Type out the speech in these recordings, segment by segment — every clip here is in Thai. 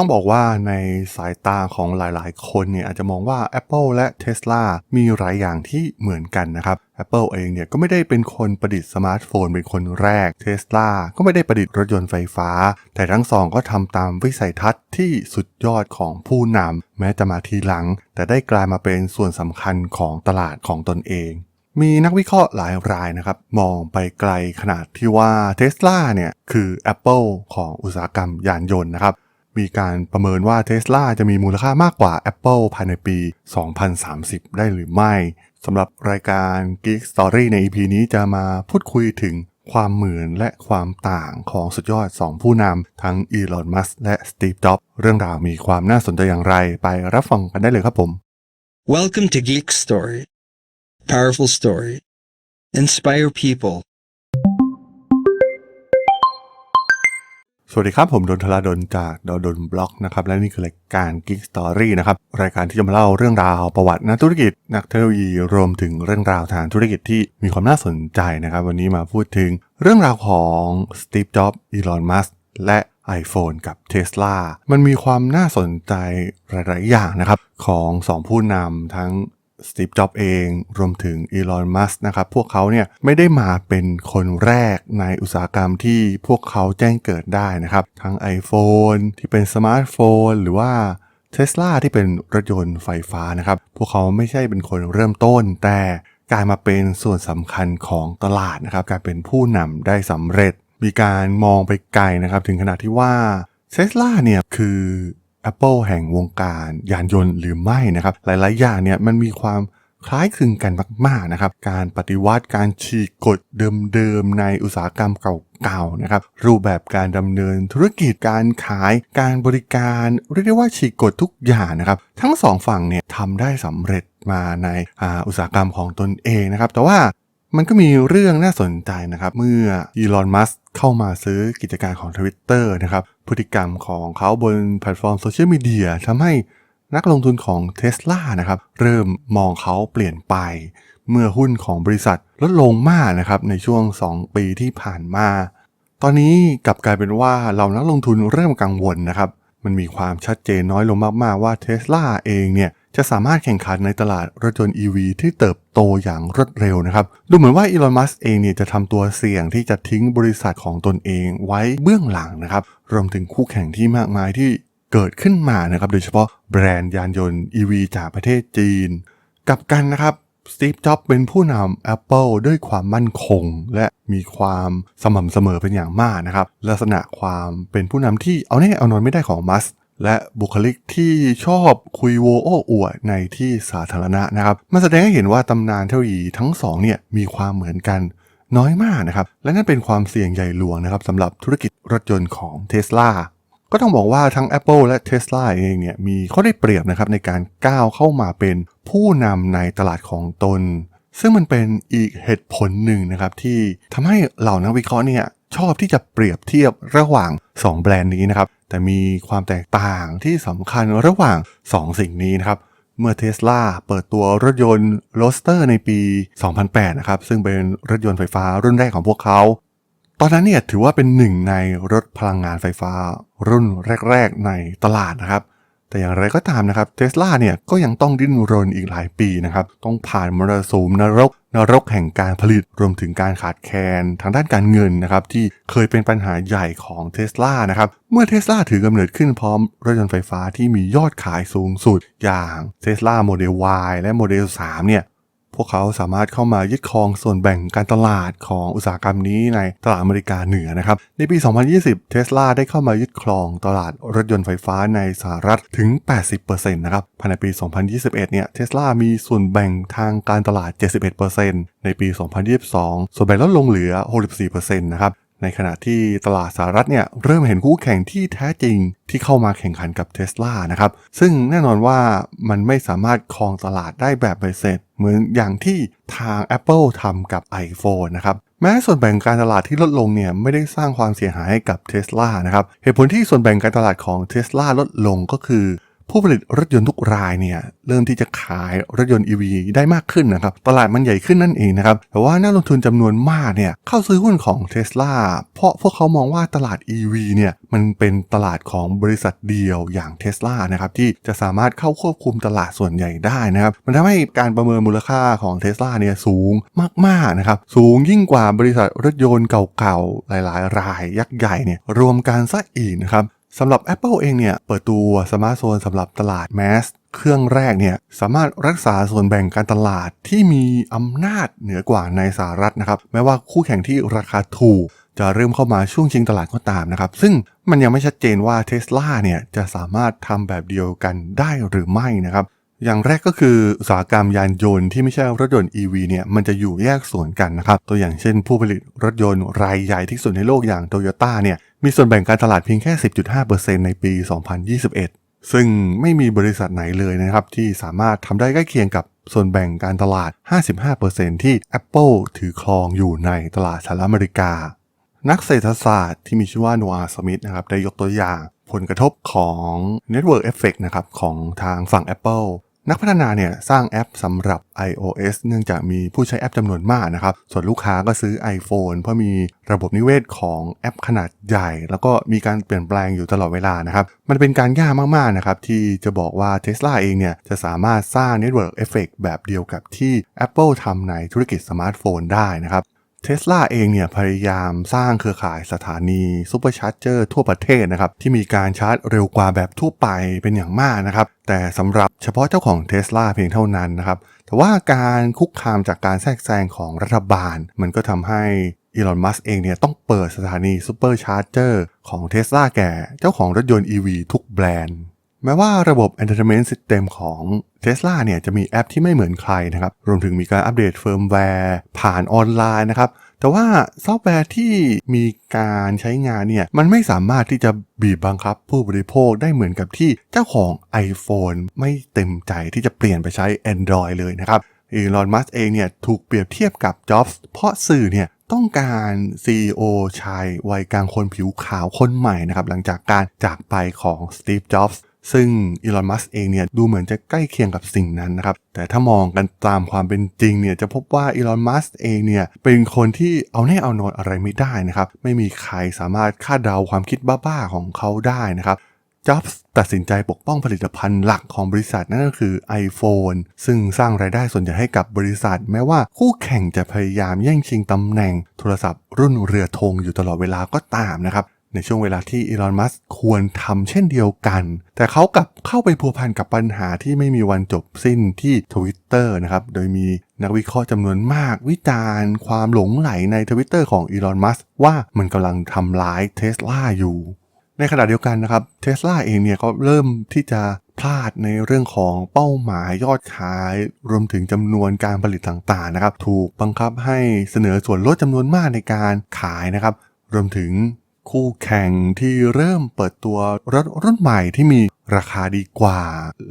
ต้องบอกว่าในสายตาของหลายๆ คนเนี่ยอาจจะมองว่า Apple และ Tesla มีหลายอย่างที่เหมือนกันนะครับ Apple เองเนี่ยก็ไม่ได้เป็นคนประดิษฐ์สมาร์ทโฟนเป็นคนแรก Tesla ก็ไม่ได้ประดิษฐ์รถยนต์ไฟฟ้า แต่ทั้งสองก็ทำตามวิสัยทัศน์ที่สุดยอดของผู้นำแม้จะมาทีหลัง แต่ได้กลายมาเป็นส่วนสำคัญของตลาดของตนเองมีนักวิเคราะห์หลายรายนะครับ มองไปไกลขนาดที่ว่า Tesla เนี่ย คือ Apple ของอุตสาหกรรมยานยนต์นะครับ มีการประเมินว่า Tesla จะมีมูลค่ามากกว่า Apple ภายในปี 2030 ได้หรือไม่สำหรับรายการ Geek Story ใน EP นี้จะมาพูดคุยถึงความเหมือนและความต่างของสุดยอด 2 ผู้นำทั้งอีลอน มัสและสตีฟ จ็อบเรื่องราวมีความน่าสนใจอย่างไรไปรับฟังกันได้เลยครับผม Welcome to Geek Story. Powerful story. Inspire people. สวัสดีครับ ผมดนทลาดนจากดดนบล็อกนะครับและนี่คือรายการ Geek Story นะครับ รายการที่จะมาเล่าเรื่องราวประวัตินักธุรกิจ นักเทคโนโลยีรวมถึงเรื่องราวทางธุรกิจที่มีความน่าสนใจนะครับ วันนี้มาพูดถึงเรื่องราวของสตีฟจ็อบส์อีลอนมัสและ iPhone กับ Tesla มันมีความน่าสนใจหลาย ๆ อย่างนะครับ ของสองผู้นำทั้ง สตีฟ จ็อบเอง รวมถึงอีลอน มัสนะครับ พวกเขาเนี่ยไม่ได้มาเป็นคนแรกในอุตสาหกรรมที่พวกเขาแจ้งเกิดได้นะครับ ทั้ง iPhone ที่เป็นสมาร์ทโฟน หรือว่าเทสลาที่เป็นรถยนต์ไฟฟ้านะครับ พวกเขาไม่ใช่เป็นคนเริ่มต้น แต่กลายมาเป็นส่วนสำคัญของตลาดนะครับกลายเป็นผู้นำได้สำเร็จ มีการมองไปไกลนะครับ ถึงขนาดที่ว่าเทสลาเนี่ยคือ Apple แห่งวงการยานยนต์หรือไม่นะครับ หลายๆ อย่างเนี่ยมันมีความคล้ายคลึงกันมากๆนะครับ การปฏิวัติการฉีกกฎเดิมๆในอุตสาหกรรมเก่าๆนะครับ รูปแบบการดำเนินธุรกิจการขายการบริการเรียกได้ว่าฉีกกฎทุกอย่างนะครับ ทั้งสองฝั่งเนี่ยทำได้สำเร็จมาในอาอุตสาหกรรมของตนเองนะครับ แต่ว่า มันก็มีเรื่องน่าสนใจนะครับ เมื่ออีลอนมัสเข้ามาซื้อกิจการของ Twitter นะครับ พฤติกรรมของเขาบนแพลตฟอร์มโซเชียลมีเดียทำให้นักลงทุนของ Tesla นะครับ เริ่มมองเขาเปลี่ยนไป เมื่อหุ้นของบริษัทลดลงมากนะครับ ในช่วง 2 ปีที่ผ่านมา ตอนนี้กลับกลายเป็นว่าเรานักลงทุนเริ่มกังวลนะครับ มันมีความชัดเจนน้อยลงมาก ๆ ว่า Tesla เองเนี่ยจะสามารถแข่งขันในตลาดรถยนต์ EV ที่เติบโตอย่างรวดเร็วนะครับ ดูเหมือนว่าอีลอน มัสเองเนี่ยจะทำตัวเสี่ยงที่จะทิ้งบริษัทของตนเองไว้เบื้องหลังนะครับ รวมถึงคู่แข่งที่มากมายที่เกิดขึ้นมานะครับ โดยเฉพาะแบรนด์ยานยนต์ EV จากประเทศจีน กับกันนะครับสตีฟ จ็อบเป็นผู้นำ Apple ด้วยความมั่นคง และมีความสม่ำเสมอเป็นอย่างมากนะครับ ลักษณะความเป็นผู้นำที่เอาแน่เอานอนไม่ได้ของมัส และบุคลิกที่ชอบคุยโวโอ้อวดในที่สาธารณะนะครับ มันแสดงให้เห็นว่าตำนานเทคโนโลยีทั้งสองเนี่ยมีความเหมือนกันน้อยมากนะครับ และนั่นเป็นความเสี่ยงใหญ่หลวงนะครับสำหรับธุรกิจรถยนต์ของ Tesla ก็ต้องบอกว่าทั้ง Apple และ Tesla เองเนี่ยมีข้อได้เปรียบนะครับในการก้าวเข้ามาเป็นผู้นำในตลาดของตน ซึ่งมันเป็นอีกเหตุผลหนึ่งนะครับที่ทำให้เหล่านักวิเคราะห์เนี่ย ชอบที่จะเปรียบเทียบระหว่าง 2 แบรนด์นี้นะครับ แต่มีความแตกต่างที่สำคัญระหว่าง 2 สิ่งนี้นะครับ เมื่อเท s l a เปิดตัวรถยนต์โรสเตอร์ในปี 2008 นะครับ ซึ่งเป็นรถยนต์ไฟฟ้ารุ่นแรกของพวกเขา ตอนนั้นเนี่ยถือว่าเป็นหนึ่งในรถพลังงานไฟฟ้ารุ่นแรก ๆ ในตลาดนะครับ แต่อย่างไรก็ตามนะครับเทสลาเนี่ยก็ยังต้องดิ้นรนอีกหลายปีนะครับ ต้องผ่านมรสุมนรกนรกแห่งการผลิตรวมถึงการขาดแคลนทางด้านการเงินนะครับที่เคยเป็นปัญหาใหญ่ของเทสลานะครับเมื่อเทสลาถือกำเนิดขึ้นพร้อมรถยนต์ไฟฟ้าที่มียอดขายสูงสุด อย่างเทสลาโมเดล Y และโมเดล 3 เนี่ย พวกเขาสามารถเข้ามายึดครองส่วนแบ่งการตลาดของอุตสาหกรรมนี้ในตลาดอเมริกาเหนือนะครับ ในปี 2020 เทสลาได้เข้ามายึดครองตลาดรถยนต์ไฟฟ้าในสหรัฐถึง 80%นะครับ ภายในปี 2021 เนี่ย เทสลามีส่วนแบ่งทางการตลาด 71%ในปี 2022 ส่วนแบ่งลดลงเหลือ 64%นะครับ ในขณะที่ตลาดสหรัฐเนี่ยเริ่มเห็นคู่แข่งที่แท้จริงที่เข้ามาแข่งขันกับ Tesla นะครับ ซึ่งแน่นอนว่ามันไม่สามารถครองตลาดได้แบบใบเสร็จ เหมือนอย่างที่ทาง Apple ทำกับ iPhone นะครับแม้ส่วนแบ่งการตลาดที่ลดลงเนี่ยไม่ได้สร้างความเสียหายให้กับ Tesla นะครับเหตุผลที่ส่วนแบ่งการตลาดของ Tesla ลดลงก็คือ ผู้ผลิตรถยนต์ทุกรายเนี่ยเริ่มที่จะขายรถยนต์ EV ได้มากขึ้นนะครับตลาดมันใหญ่ขึ้นนั่นเองนะครับแต่ว่านักลงทุนจำนวนมากเนี่ยเข้าซื้อหุ้นของ Tesla เพราะพวกเขามองว่าตลาด EV เนี่ยมันเป็นตลาดของบริษัทเดียวอย่าง Tesla นะครับที่จะสามารถเข้าควบคุมตลาดส่วนใหญ่ได้นะครับมันทำให้การประเมินมูลค่าของ Tesla เนี่ยสูงมากๆนะครับสูงยิ่งกว่าบริษัทรถยนต์เก่าๆหลาย ๆ รายยักษ์ใหญ่เนี่ยรวมกันซะอีกนะครับ สำหรับ Apple เองเนี่ย เปิดตัวสมาร์ทโฟนสำหรับตลาดแมสเครื่องแรกเนี่ยสามารถรักษาส่วนแบ่งการตลาดที่มีอำนาจเหนือกว่าในสหรัฐนะครับแม้ว่าคู่แข่งที่ราคาถูก จะเริ่มเข้ามาช่วงชิงตลาดก็ตามนะครับ ซึ่งมันยังไม่ชัดเจนว่า Tesla เนี่ยจะสามารถทำแบบเดียวกันได้หรือไม่นะครับอย่างแรกก็คืออุตสาหกรรมยานยนต์ที่ไม่ใช่รถยนต์ EV เนี่ยมันจะอยู่แยกส่วนกันนะครับ ตัวอย่างเช่นผู้ผลิตรถยนต์รายใหญ่ที่สุดในโลกอย่าง Toyota เนี่ย มีส่วนแบ่งการตลาดเพียงแค่ 10.5%ในปี 2021 ซึ่งไม่มีบริษัทไหนเลยนะครับ ที่สามารถทำได้ใกล้เคียงกับส่วนแบ่งการตลาด 55%ที่ Apple ถือครองอยู่ในตลาดสหรัฐอเมริกา นักเศรษฐศาสตร์ที่มีชื่อว่าโนอาห์สมิธนะครับได้ยกตัวอย่างผลกระทบของ Network Effect นะครับของทางฝั่ง Apple นักพัฒนาเนี่ยสร้างแอปสำหรับ iOS เนื่องจากมีผู้ใช้แอปจำนวนมากนะครับ ส่วนลูกค้าก็ซื้อ iPhone เพราะมีระบบนิเวศของแอปขนาดใหญ่ แล้วก็มีการเปลี่ยนแปลงอยู่ตลอดเวลานะครับ มันเป็นการยากมากๆนะครับ ที่จะบอกว่า Tesla เองเนี่ยจะสามารถสร้าง Network Effect แบบเดียวกับที่ Apple ทำในธุรกิจสมาร์ทโฟนได้นะครับ เทสลาเองเนี่ยพยายามสร้างเครือข่ายสถานีซูเปอร์ชาร์เจอร์ทั่วประเทศนะครับ ที่มีการชาร์จเร็วกว่าแบบทั่วไปเป็นอย่างมากนะครับ แต่สำหรับเฉพาะเจ้าของเทสลาเพียงเท่านั้นนะครับ แต่ว่าการคุกคามจากการแทรกแซงของรัฐบาล มันก็ทำให้อีลอน มัสเองเนี่ยต้องเปิดสถานีซูเปอร์ชาร์เจอร์ของเทสลาแก่เจ้าของรถยนต์ EV ทุกแบรนด์ แม้ว่าระบบ Entertainment System ของ Tesla เนี่ยจะมีแอปที่ไม่เหมือนใครนะครับ รวมถึงมีการอัปเดตเฟิร์มแวร์ผ่านออนไลน์นะครับ แต่ว่าซอฟต์แวร์ที่มีการใช้งานเนี่ย มันไม่สามารถที่จะบีบบังคับผู้บริโภคได้เหมือนกับที่เจ้าของ iPhone ไม่เต็มใจที่จะเปลี่ยนไปใช้ Android เลยนะครับอีลอนมัสเองเนี่ยถูกเปรียบเทียบกับจ็อบส์เพราะสื่อเนี่ยต้องการ CEO ชายวัยกลางคนผิวขาวคนใหม่นะครับหลังจากการจากไปของสตีฟจ็อบส์ ซึ่งอีลอนมัสเองเนี่ยดูเหมือนจะใกล้เคียงกับสิ่งนั้นนะครับ แต่ถ้ามองกันตามความเป็นจริงเนี่ยจะพบว่าอีลอนมัสเองเนี่ยเป็นคนที่เอาแน่เอานอนอะไรไม่ได้นะครับ ไม่มีใครสามารถคาดเดาความคิดบ้าๆของเขาได้นะครับจ็อบส์ตัดสินใจปกป้องผลิตภัณฑ์หลักของบริษัทนั่นก็คือ iPhone ซึ่งสร้างรายได้ส่วนใหญ่ให้กับบริษัท แม้ว่าคู่แข่งจะพยายามแย่งชิงตำแหน่งโทรศัพท์รุ่นเรือธงอยู่ตลอดเวลาก็ตามนะครับ ในช่วงเวลาที่อีลอน มัสควรทำเช่นเดียวกัน แต่เขากลับเข้าไปพัวพันกับปัญหาที่ไม่มีวันจบสิ้นที่ Twitter นะครับ โดยมีนักวิเคราะห์จำนวนมากวิจารณ์ความหลงไหลใน Twitter ของอีลอน มัสว่ามันกำลังทำร้ายเทสลาอยู่ ในขณะเดียวกันนะครับเทสลาเองเนี่ยก็เริ่มที่จะพลาดในเรื่องของเป้าหมายยอดขาย รวมถึงจำนวนการผลิตต่างๆนะครับ ถูกบังคับให้เสนอส่วนลดจำนวนมากในการขายนะครับ รวมถึง คู่แข่งที่เริ่มเปิดตัวรถรุ่นใหม่ที่มีราคาดีกว่า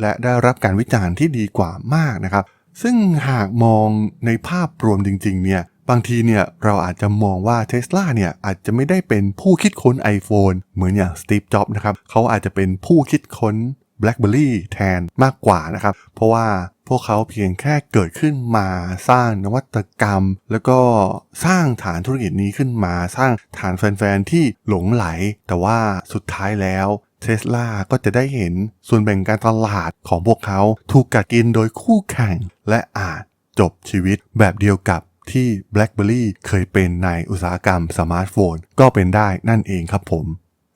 และได้รับการวิจารณ์ที่ดีกว่ามากนะครับ ซึ่งหากมองในภาพรวมจริงๆเนี่ยบางทีเนี่ยเราอาจจะมองว่าเทสลาเนี่ยอาจจะไม่ได้เป็นผู้คิดค้น iPhone เหมือนอย่างสตีฟจ็อบส์นะครับเขาอาจจะเป็นผู้คิดค้น BlackBerry แทนมากกว่านะครับ เพราะว่าพวกเขาเพียงแค่เกิดขึ้นมาสร้างนวัตกรรม แล้วก็สร้างฐานธุรกิจนี้ขึ้นมาสร้างฐานแฟนๆ ที่หลงไหล แต่ว่าสุดท้ายแล้วเทสลาก็จะได้เห็นส่วนแบ่งการตลาดของพวกเขาถูกกัดกินโดยคู่แข่ง และอาจจบชีวิตแบบเดียวกับที่ BlackBerry เคยเป็นในอุตสาหกรรมสมาร์ทโฟน ก็เป็นได้นั่นเองครับผม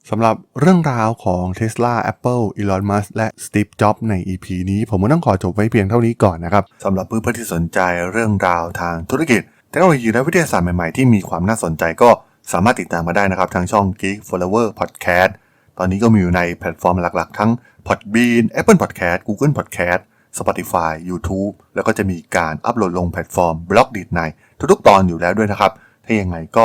สำหรับเรื่องราวของ Tesla Apple Elon Musk และ Steve Jobs ใน EP นี้ผมก็ต้องขอจบไว้เพียงเท่านี้ก่อนนะครับสำหรับเพื่อนๆที่สนใจเรื่องราวทางธุรกิจเทคโนโลยีและวิทยาศาสตร์ใหม่ๆ ที่มีความน่าสนใจก็สามารถติดตามมาได้นะครับ ทางช่อง Geek Flower Podcast ตอนนี้ก็มีอยู่ในแพลตฟอร์มหลักๆ ทั้ง Podbean Apple Podcast Google Podcast Spotify YouTube แล้วก็จะมีการอัปโหลดลงแพลตฟอร์ม b ล็อกดีดในทุกๆตอนอยู่แล้วด้วยนะครับ ถ้ายังไงก็